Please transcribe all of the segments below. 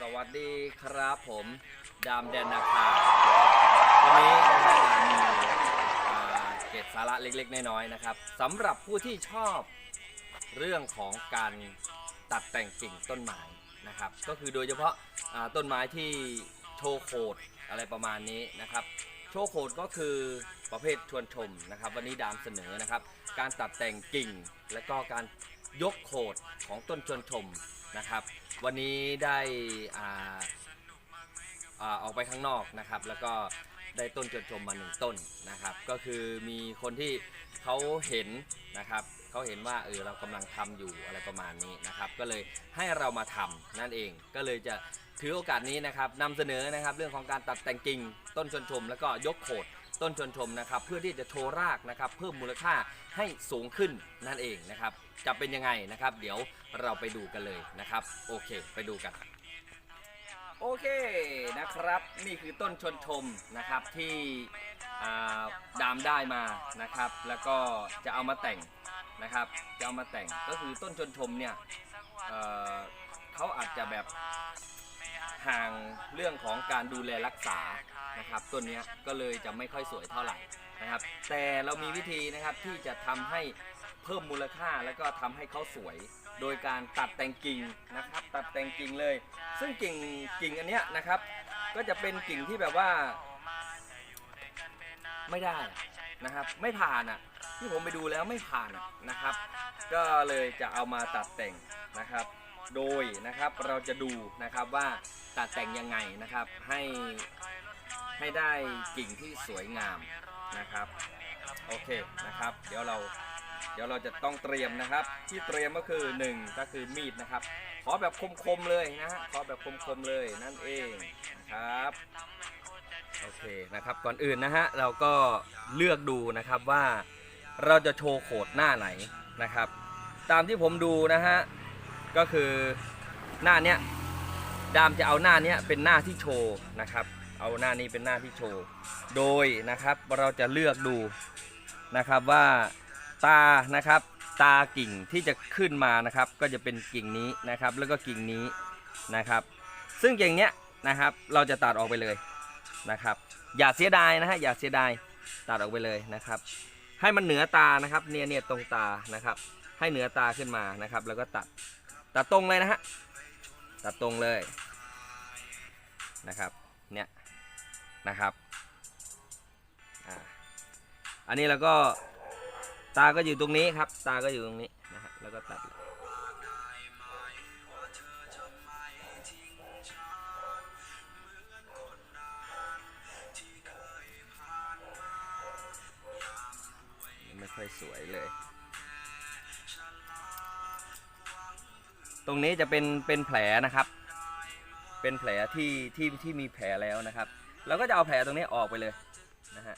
สวัสดีครับผมดามแดนนาคาวันนี้นะฮะดามมีเกร็ดสาระเล็กๆ น้อยๆนะครับสำหรับผู้ที่ชอบเรื่องของการตัดแต่งกิ่งต้นไม้นะครับ ก็คือโดยเฉพาะต้นไม้ที่โชว์โคดอะไรประมาณนี้นะครับ โชว์โคดก็คือประเภทชวนชมนะครับ วันนี้ดามเสนอนะครับ การตัดแต่งกิ่งและก็การยกโคดของต้นชวนชม นะครับ วันนี้ได้อ่าออกไปข้างนอกนะครับ แล้วก็ได้ต้นชนชมมาหนึ่งต้นนะครับ ก็คือมีคนที่เขาเห็นนะครับเขาเห็นว่าเออเรากำลังทำอยู่อะไรประมาณนี้นะครับ ก็เลยให้เรามาทำนั่นเองก็เลยจะถือโอกาสนี้นะครับนำเสนอนะครับเรื่องของการตัดแต่งกิ่งต้นชนชม แล้วก็ยกโขด ต้นชวนชมนะครับเพื่อที่จะโชว์รากนะครับเพิ่มมูลค่าให้สูงขึ้นนั่นเองนะครับจะเป็นยังไงนะครับ เดี๋ยวเราไปดูกันเลยนะครับ โอเค ไปดูกัน โอเคนะครับ นี่คือต้นชนชมนะครับที่ดามได้มานะครับ แล้วก็จะเอามาแต่งนะครับ จะเอามาแต่งก็คือต้นชนชมเนี่ยเเขาอาจจะแบบห่างเรื่องของการดูแลรักษา นะครับต้นนี้ก็เลยจะไม่ค่อยสวยเท่าไหร่นะครับ แต่เรามีวิธีนะครับที่จะทำให้เพิ่มมูลค่าแล้วก็ทำให้เขาสวย โดยการตัดแต่งกิ่งนะครับ ตัดแต่งกิ่งเลย ซึ่งกิ่งกิ่งอันเนี้ยนะครับ ก็จะเป็นกิ่งที่แบบว่า ไม่ได้นะครับ ไม่ผ่านอะที่ผมไปดูแล้วไม่ผ่านนะครับ ก็เลยจะเอามาตัดแต่งนะครับ โดยนะครับเราจะดูนะครับว่าตัดแต่งยังไงนะครับ ให้ ให้ได้กิ่งที่สวยงามนะครับโอเคนะครับ เดี๋ยวเราเดี๋ยวเราจะต้องเตรียมนะครับ ที่เตรียมก็คือ 1 ก็คือมีดนะครับ ขอแบบคมๆเลยนะฮะขอแบบคมๆเลยนั่นเองนะครับโอเคนะครับก่อนอื่นนะฮะเราก็เลือกดูนะครับว่าเราจะโชว์โขดหน้าไหนนะครับ ตามที่ผมดูนะฮะก็คือหน้าเนี้ยดามจะเอาหน้าเนี้ยเป็นหน้าที่โชว์นะครับ เอาหน้านี้เป็นหน้าที่โชว์ โดยนะครับเราจะเลือกดูนะครับว่าตานะครับตากิ่งที่จะขึ้นมานะครับ ก็จะเป็นกิ่งนี้นะครับ แล้วก็กิ่งนี้นะครับ ซึ่งกิ่างเนี้ยนะครับเราจะตัดออกไปเลยนะครับ อย่าเสียดายนะฮะอย่าเสียดายตัดออกไปเลยนะครับ ให้มันเหนือตานะครับเนี่ยเนี่ยตรงตานะครับ ให้เหนือตาขึ้นมานะครับ แล้วก็ตัดตัดตรงเลยนะฮะตัดตรงเลยนะครับเนี่ย นะครับอันนี้เราก็ตาก็อยู่ตรงนี้ครับ ตาก็อยู่ตรงนี้นะฮะแล้วก็ตัดไม่ค่อยสวยเลย ตรงนี้จะเป็นเป็นแผลนะครับ เป็นแผลที่ที่ที่มีแผลแล้วนะครับ เราก็จะเอาแผลตรงนี้ออกไปเลยนะฮะ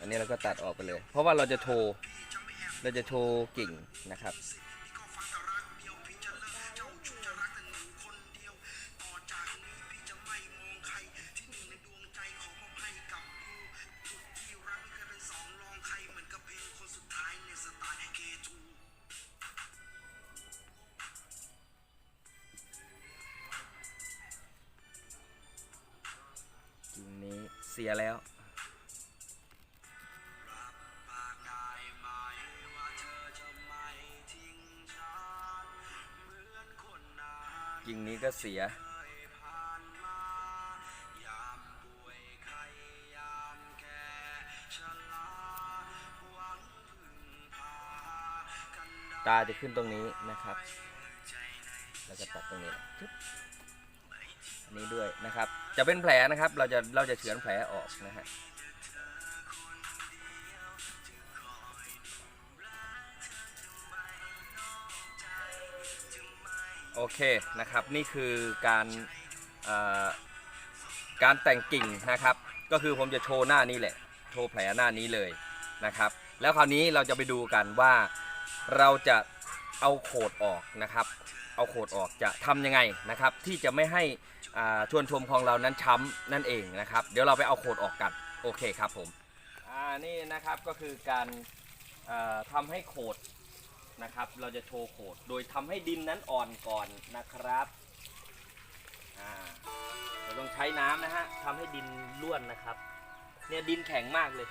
อันนี้เราก็ตัดออกไปเลย เพราะว่าเราจะโชว์เราจะโชว์กิ่งนะครับ สียแล้วกิ่งนี้ก็เสียตาจะขึ้นตรงนี้นะครับ แล้วก็ตัดตรงนี้จึ๊บอั นี้ด้วยนะครับ จะเป็นแผลนะครับ เราจะเราจะเฉือนแผลออกนะฮะโอเคนะครับนี่คือการการแต่งกิ่งนะครับ ก็คือผมจะโชว์หน้านี้แหละ โชว์แผลหน้านี้เลยนะครับ แล้วคราวนี้เราจะไปดูกันว่าเราจะเอาโขดออกนะครับ เอาโขดออกจะทำยังไงนะครับ ที่จะไม่ให้ ชวนชมของเรานั้นช้ำนั่นเองนะครับ เดี๋ยวเราไปเอาโขดออกกันโอเคครับผมอ่านี่นะครับก็คือการอ่าทำให้โขดนะครับ เราจะโชว์โขดโดยทำให้ดินนั้นอ่อนก่อนนะครับเราต้องใช้น้ำนะฮะทำให้ดินร่วนนะครับ เนี่ยดินแข็งมากเลย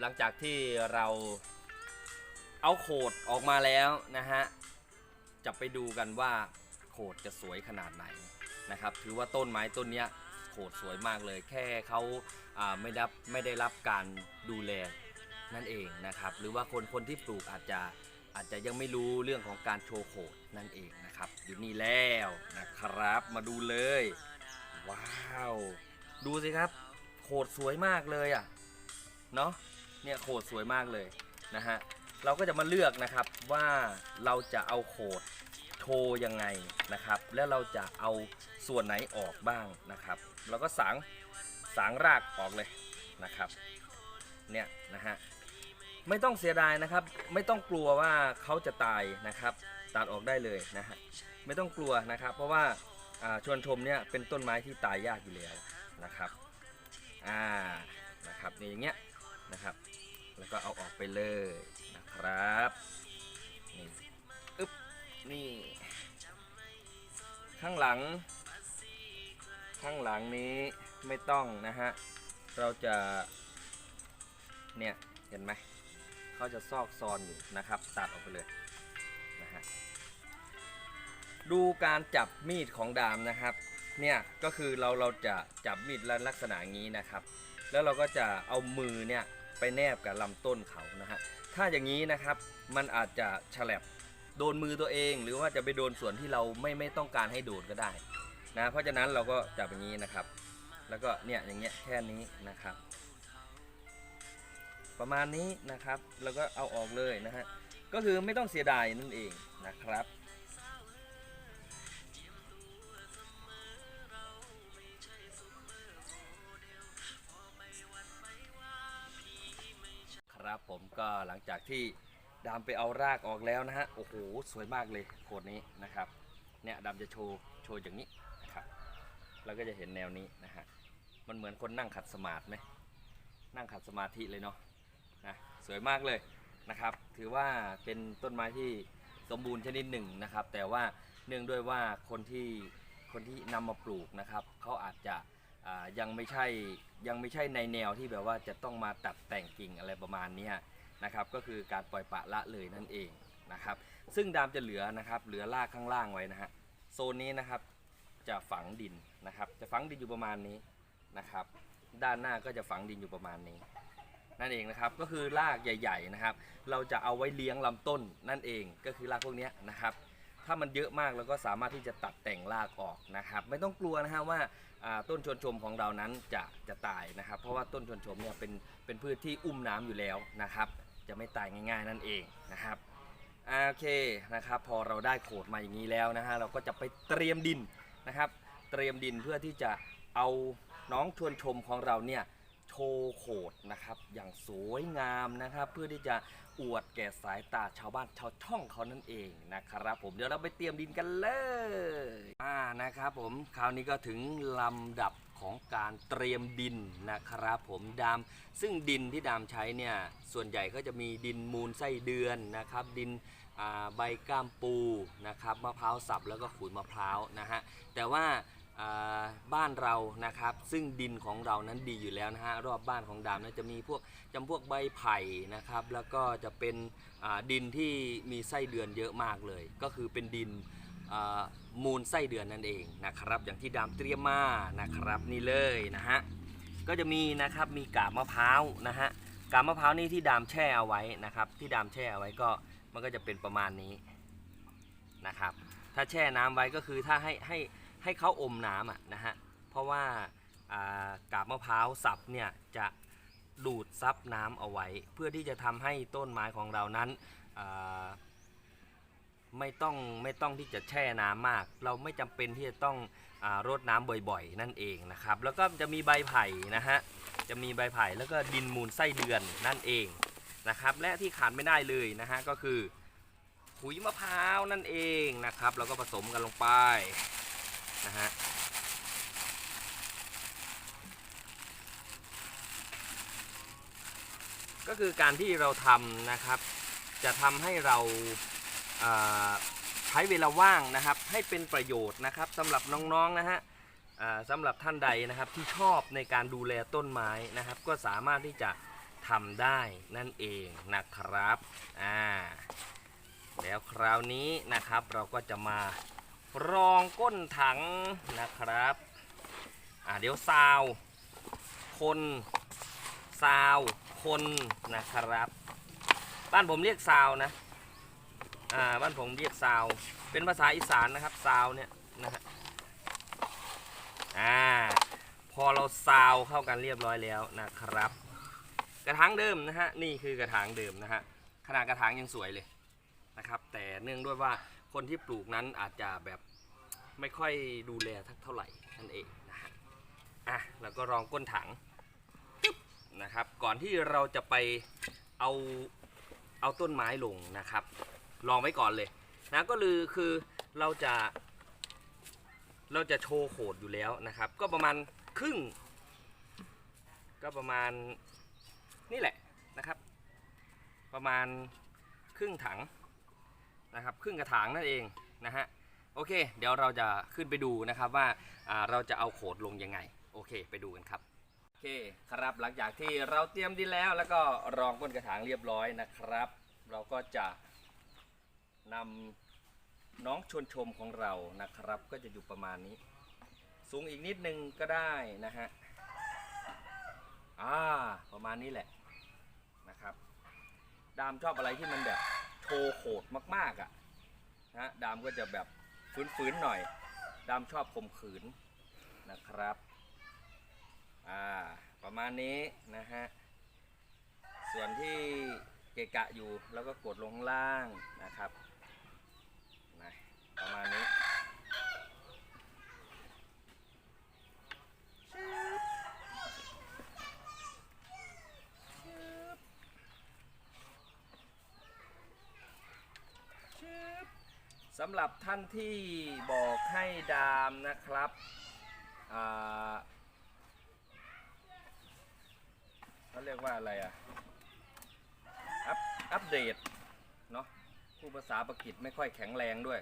หลังจากที่เราเอาโขดออกมาแล้วนะฮะ จะไปดูกันว่าโขดจะสวยขนาดไหนนะครับ ถือว่าต้นไม้ต้นนี้โขดสวยมากเลย แค่เขาาไม่ได้ไม่ได้รับการดูแลนั่นเองนะครับ หรือว่าคนคนที่ปลูกอาจจะอาจจะยังไม่รู้เรื่องของการโชว์โขดนั่นเองนะครับอยู่นี่แล้วนะครับ มาดูเลย ว้าว ดูสิครับ โขดสวยมากเลยอะ เนาะ เนี่ยโขดสวยมากเลยนะฮะเราก็จะมาเลือกนะครับว่าเราจะเอาโขดโชว์ยังไงนะครับ แล้วเราจะเอาส่วนไหนออกบ้างนะครับ เราก็สางสางรากออกเลยนะครับเนี่ยนะฮะไม่ต้องเสียดายนะครับ ไม่ต้องกลัวว่าเขาจะตายนะครับ ตัดออกได้เลยนะฮะไม่ต้องกลัวนะครับ เพราะว่าอ่าชวนชมเนี่ยเป็นต้นไม้ที่ตายยากอยู่แล้วนะครับอ่านะครับนี่อย่างเงี้ย นะครับ แล้วก็เอาออกไปเลยนะครับนี่อึ๊บนี่ ข้างหลัง ข้างหลังนี้ไม่ต้องนะฮะ เราจะ เนี่ย เห็นไหม เขาจะซอกซอนอยู่นะครับ ตัดออกไปเลยนะฮะ ดูการจับมีดของดามนะครับ เนี่ย ก็คือเราเราจะจับมีดลักษณะนี้นะครับ แล้วเราก็จะเอามือเนี่ย ไปแนบกับลำต้นเขานะฮะถ้าอย่างนี้นะครับมันอาจจะฉลับโดนมือตัวเอง หรือว่าจะไปโดนส่วนที่เราไม่ไม่ต้องการให้โดนก็ได้นะเพราะฉะนั้นเราก็จับอย่างนี้นะครับ แล้วก็เนี่ยอย่างเงี้ยแค่นี้นะครับ ประมาณนี้นะครับแล้วก็เอาออกเลยนะฮะก็คือไม่ต้องเสียดายนั่นเองนะครับ ครับผมก็หลังจากที่ดำไปเอารากออกแล้วนะฮะโอ้โหสวยมากเลยโคนนี้นะครับเนี่ยดำจะโชว์โชว์อย่างนี้นะครับแล้วก็จะเห็นแนวนี้นะฮะมันเหมือนคนนั่งขัดสมาธิไหมนั่งขัดสมาธิเลยเนาะนะสวยมากเลยนะครับ ถือว่าเป็นต้นไม้ที่สมบูรณ์ชนิดหนึ่งนะครับ แต่ว่าเนื่องด้วยว่าคนที่คนที่นำมาปลูกนะครับเขาอาจจะ ยังไม่ใช่ยังไม่ใช่ในแนวที่แบบว่าจะต้องมาตัดแต่งกิ่งอะไรประมาณนี้นะครับก็คือการปล่อยปะละเลยนั่นเองนะครับซึ่งดามจะเหลือนะครับเหลือรากข้างล่างไว้นะฮะโซนนี้นะครับจะฝังดินนะครับจะฝังดินอยู่ประมาณนี้นะครับด้านหน้าก็จะฝังดินอยู่ประมาณนี้นั่นเองนะครับก็คือรากใหญ่ๆนะครับ เราจะเอาไว้เลี้ยงลำต้นนั่นเองก็คือรากพวกนี้นะครับ ถ้ามันเยอะมากเราก็สามารถที่จะตัดแต่งรากออกนะครับ ไม่ต้องกลัวนะฮะว่า ต้นชวนชมของเรานั้นจะจะตายนะครับ เพราะว่าต้นชวนชมเนี่ยเป็นเป็นพืชที่อุ้มน้ำอยู่แล้วนะครับ จะไม่ตายง่าย ๆนั่นเองนะครับโอเคนะครับพอเราได้โขดมาอย่างนี้แล้วนะฮะเราก็จะไปเตรียมดินนะครับ เตรียมดินเพื่อที่จะเอาน้องชวนชมของเราเนี่ย ว์โขดนะครับ อย่างสวยงามนะครับ เพื่อที่จะอวดแก่สายตาชาวบ้านชาวช่องเขานั่นเองนะครับ ผมเดี๋ยวเราไปเตรียมดินกันเลยอ่านะครับผมคราวนี้ก็ถึงลำดับของการเตรียมดินนะครับผมดาม ซึ่งดินที่ดามใช้เนี่ยส่วนใหญ่ก็จะมีดินมูลไส้เดือนนะครับ ดินใบก้ามปูนะครับมะพร้าวสับแล้วก็ขุยมะพร้าวนะฮะแต่ว่า บ้านเรานะครับ ซึ่งดินของเรานั้นดีอยู่แล้วนะฮะรอบบ้านของดามนะจะมีพวกจำพวกใบไผ่นะครับ แล้วก็จะเป็นดินที่มีไส้เดือนเยอะมากเลย ก็คือเป็นดินมูลไส้เดือนนั่นเองนะครับ อย่างที่ดามเตรียมมานะครับนี่เลยนะฮะก็จะมีนะครับมีกาบมะพร้าวนะฮะกาบมะพร้าวนี่ที่ดามแช่เอาไว้นะครับ ที่ดามแช่เอาไว้ก็มันก็จะเป็นประมาณนี้นะครับ ถ้าแช่น้ำไว้ก็คือถ้าให้ให้ ให้เขาอมน้ำอะนะฮะเพราะว่ากาบมะพร้าวสับเนี่ยจะดูดซับน้ำเอาไว้ เพื่อที่จะทำให้ต้นไม้ของเรานั้นไม่ต้องไม่ต้องที่จะแช่น้ำมาก เราไม่จำเป็นที่จะต้องอรดน้ำบ่อยๆ นั่นเองนะครับ แล้วก็จะมีใบไผ่นะฮะจะมีใบไผ่แล้วก็ดินมูลไส้เดือนนั่นเองนะครับ และที่ขาดไม่ได้เลยนะฮะก็คือขุยมะพร้าวนั่นเองนะครับแล้วก็ผสมกันลงไป นะฮะก็คือการที่เราทำนะครับ จะทำให้เราเอ่อใช้เวลาว่างนะครับ ให้เป็นประโยชน์นะครับสำหรับน้องๆนะฮะสำหรับท่านใดนะครับที่ชอบในการดูแลต้นไม้นะครับ ก็สามารถที่จะทำได้นั่นเองนะครับอ่าแล้วคราวนี้นะครับเราก็จะมา รองก้นถังนะครับอ่าเดี๋ยวซาวคนซาวคนนะครับ บ้านผมเรียกซาวนะอ่าบ้านผมเรียกซาว เป็นภาษาอีสานนะครับซาวเนี่ยนะฮะอ่าพอเราซาวเข้ากันเรียบร้อยแล้วนะครับ กระถางเดิมนะฮะนี่คือกระถางเดิมนะฮะขนาดกระถางยังสวยเลยนะครับ แต่เนื่องด้วยว่า คนที่ปลูกนั้นอาจจะแบบไม่ค่อยดูแลทักเท่าไหร่นั่นเองนะฮะอะแล้วก็รองก้นถังนะครับ ก่อนที่เราจะไปเอาเอาต้นไม้ลงนะครับ ลองไว้ก่อนเลยนะก็คือคือเราจะ เราจะโชว์โขดอยู่แล้วนะครับ ก็ประมาณครึ่ง ก็ประมาณนี่แหละนะครับ ประมาณครึ่งถัง นะครับครึ่งกระถางนั่นเองนะฮะโอเค เดี๋ยวเราจะขึ้นไปดูนะครับว่าเราจะเอาโขดลงยังไง โอเค ไปดูกันครับโอเคครับหลังจากที่เราเตรียมดินแล้วแล้วก็รองก้นกระถางเรียบร้อยนะครับ เราก็จะนำน้องชวนชมของเรานะครับ ก็จะอยู่ประมาณนี้ สูงอีกนิดนึงก็ได้นะฮะอ่าประมาณนี้แหละ ดามชอบอะไรที่มันแบบโชว์โขดมากๆอะนะดามก็จะแบบฟื้นๆหน่อย ดามชอบข่มขืนนะครับอ่าประมาณนี้นะฮะส่วนที่เกะกะอยู่แล้วก็กดลงข้างล่างนะครับนะประมาณนี้ชึบชึบชึบ สำหรับท่านที่บอกให้ดามนะครับเขาเรียกว่าอะไรอะอัปอัปเดตเนาะผู้ภาษาประกิตไม่ค่อยแข็งแรงด้วย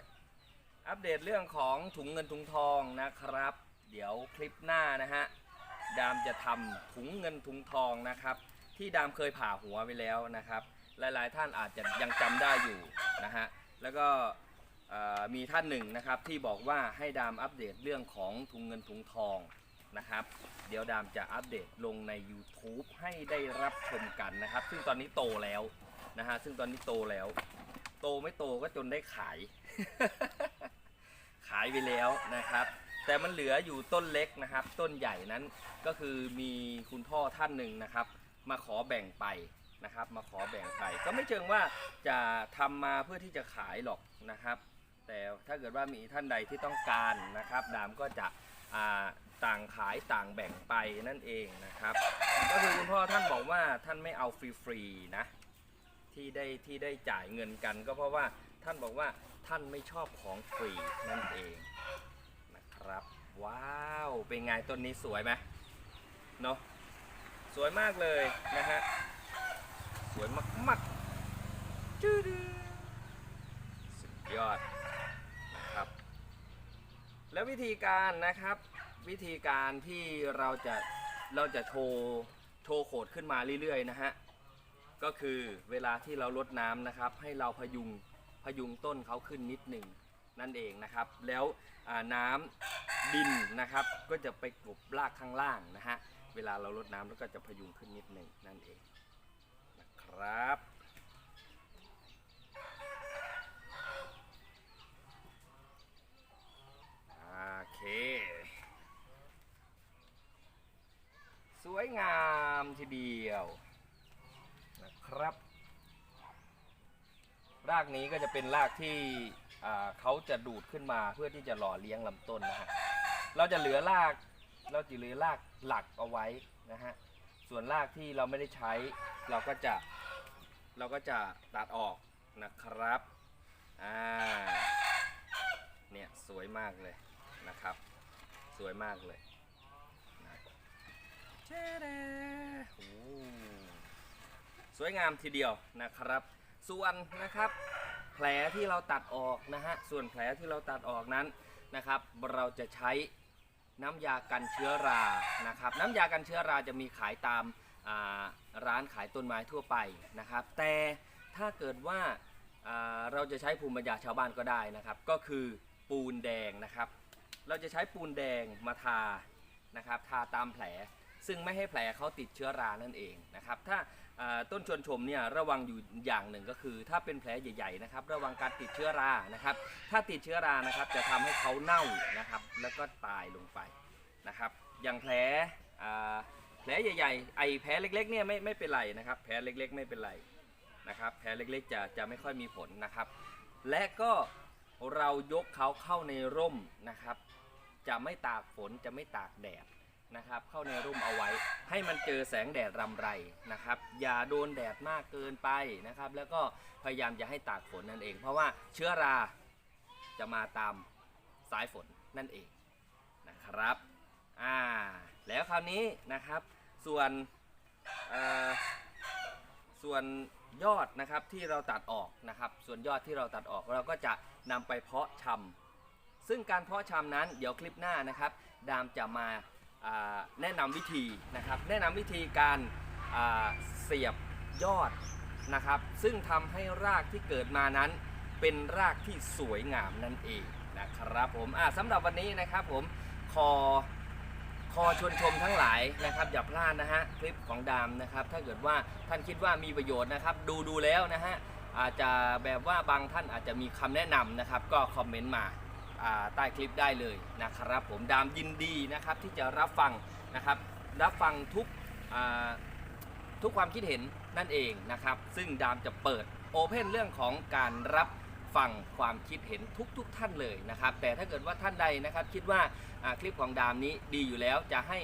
อัปเดตเรื่องของถุงเงินถุงทองนะครับ เดี๋ยวคลิปหน้านะฮะดามจะทำถุงเงินถุงทองนะครับ ที่ดามเคยผ่าหัวไปแล้วนะครับ หลายๆท่านอาจจะยังจำได้อยู่นะฮะแล้วก็ มีท่านหนึ่งนะครับที่บอกว่าให้ดามอัปเดตเรื่องของถุงเงินถุงทองนะครับ เดี๋ยวดามจะอัปเดตลงใน YouTube ให้ได้รับชมกันนะครับ ซึ่งตอนนี้โตแล้วนะฮะซึ่งตอนนี้โตแล้ว โตไม่โตก็จนได้ขาย ขายไปแล้วนะครับ แต่มันเหลืออยู่ต้นเล็กนะครับ ต้นใหญ่นั้นก็คือมีคุณพ่อท่านหนึ่งนะครับ มาขอแบ่งไปนะครับ มาขอแบ่งไป ก็ไม่เชิงว่าจะทำมาเพื่อที่จะขายหรอกนะครับ แต่ถ้าเกิดว่ามีท่านใดที่ต้องการนะครับ ดามก็จะต่างขายต่างแบ่งไปนั่นเองนะครับ ก็คือคุณพ่อท่านบอกว่าท่านไม่เอาฟรีๆนะที่ได้ที่ได้จ่ายเงินกัน ก็เพราะว่าท่านบอกว่าท่านไม่ชอบของฟรีนั่นเองนะครับ ว้าวเป็นไงต้นนี้สวยไหมเนาะสวยมากเลยนะฮะสวยมากๆจืดสุดยอด แล้ววิธีการนะครับ วิธีการที่เราจะเราจะโชว์โชว์โขดขึ้นมาเรื่อยๆนะฮะก็คือเวลาที่เราลดน้ำนะครับ ให้เราพยุงพยุงต้นเขาขึ้นนิดหนึ่งนั่นเองนะครับ แล้วน้ำดินนะครับ ก็จะไปกลบรากข้างล่างนะฮะเวลาเราลดน้ำแล้วก็จะพยุงขึ้นนิดหนึ่งนั่นเองนะครับอ่า โอ เค สวยงามทีเดียวนะครับ รากนี้ก็จะเป็นรากที่เขาจะดูดขึ้นมาเพื่อที่จะหล่อเลี้ยงลำต้นนะฮะ เราจะเหลือรากเราจะเหลือรากหลักเอาไว้นะฮะ ส่วนรากที่เราไม่ได้ใช้เราก็จะเราก็จะตัดออกนะครับ อ่า เนี่ย สวยมากเลย นะครับ สวยมากเลยนะเจ๊เดโอ้สวยงามทีเดียวนะครับ ส่วนนะครับ แผลที่เราตัดออกนะฮะส่วนแผลที่เราตัดออกนั้นนะครับ เราจะใช้น้ำยากันเชื้อรานะครับ น้ำยากันเชื้อราจะมีขายตามอ่าร้านขายต้นไม้ทั่วไปนะครับ แต่ถ้าเกิดว่าอ่าเราจะใช้ภูมิปัญญาชาวบ้านก็ได้นะครับ ก็คือปูนแดงนะครับ เราจะใช้ปูนแดงมาทานะครับทาตามแผล ซึ่งไม่ให้แผลเขาติดเชื้อรานั่นเองนะครับถ้าต้นชวนชมเนี่ยระวังอยู่อย่างหนึ่งก็คือ ถ้าเป็นแผลใหญ่ๆนะครับระวังการติดเชื้อรานะครับ ถ้าติดเชื้อรานะครับจะทำให้เขาเน่านะครับแล้วก็ตายลงไปนะครับอย่างแผลแผลใหญ่ๆไอแผลเล็กๆเนี่ยไม่ไม่เป็นไรนะครับแผลเล็กๆ ไม่เป็นไรนะครับแผลเล็กๆจะจะไม่ค่อยมีผลนะครับ และก็เรายกเขาเข้าในร่มนะครับ จะไม่ตากฝนจะไม่ตากแดดนะครับ เข้าในร่มเอาไว้ ให้มันเจอแสงแดดรำไรนะครับ อย่าโดนแดดมากเกินไปนะครับ แล้วก็พยายามอย่าให้ตากฝนนั่นเอง เพราะว่าเชื้อราจะมาตามสายฝนนั่นเองนะครับอ่าแล้วคราวนี้นะครับส่วนเอ่อส่วนยอดนะครับที่เราตัดออกนะครับ ส่วนยอดที่เราตัดออกเราก็จะนำไปเพาะชำ ซึ่งการเพาะชำนั้นเดี๋ยวคลิปหน้านะครับ ดามจะมาแนะนำวิธีนะครับ แนะนำวิธีการเสียบยอดนะครับ ซึ่งทำให้รากที่เกิดมานั้น เป็นรากที่สวยงามนั่นเองนะครับผมอ่าสำหรับวันนี้นะครับผมคอคอชวนชมทั้งหลายนะครับอย่าพลาดนะฮะคลิปของดามนะครับ ถ้าเกิดว่าท่านคิดว่ามีประโยชน์นะครับ ดูดูแล้วนะฮะอาจจะแบบว่าบางท่านอาจจะมีคำแนะนำนะครับ ก็คอมเมนต์มา ใต้คลิปได้เลยนะครับ ผมดามยินดีนะครับที่จะรับฟังนะครับรับฟังทุกทุกความคิดเห็นนั่นเองนะครับ ซึ่งดามจะเปิดโอเพนเรื่องของการรับฟังความคิดเห็นทุกๆทท่านเลยนะครับ แต่ถ้าเกิดว่าท่านใดนะครับ คิดว่าคลิปของดามนี้ดีอยู่แล้วจะให้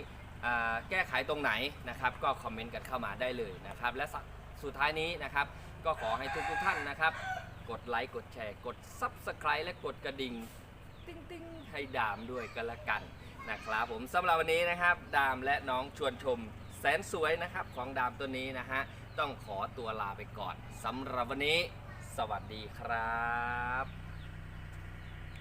แก้ไขตรงไหนนะครับ ก็คอมเมนต์กันเข้ามาได้เลยนะครับ และสสุดท้ายนี้นะครับ ก็ขอให้ทุกๆท่านนะครับ กดไลค์กดแชร์ กด Subscribe และกดกระดิ่ง ติ้งติ้งให้ดามด้วยกันละกันนะครับผมสำหรับวันนี้นะครับ ดามและน้องชวนชมแสนสวยนะครับของดามตัวนี้นะฮะต้องขอตัวลาไปก่อนสำหรับวันนี้ สวัสดีครับ